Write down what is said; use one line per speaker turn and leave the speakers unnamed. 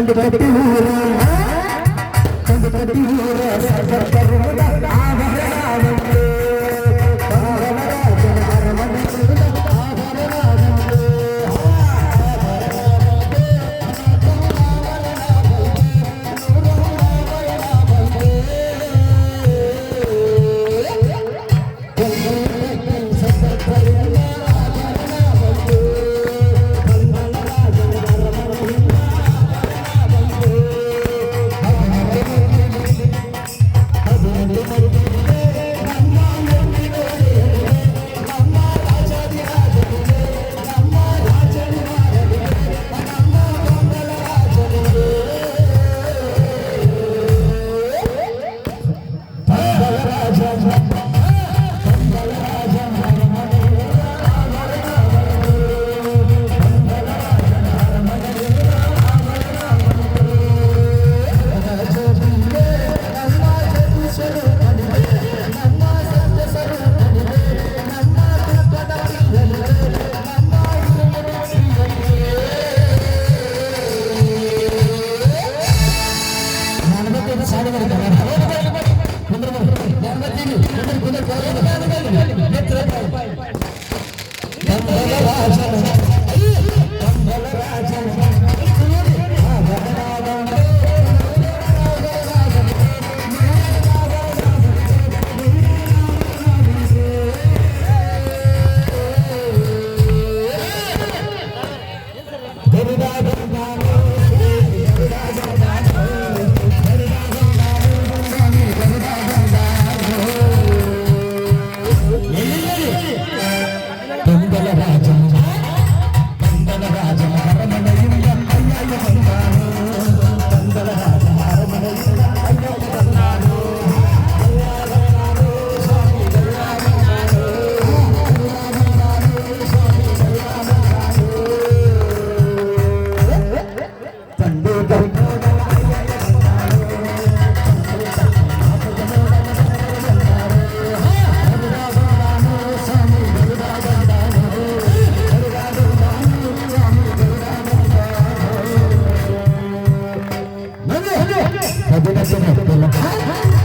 கண்டு கட்டி ஊர. கண்டு கட்டி ஊர. はい。Everybody, everybody. হবে হবে না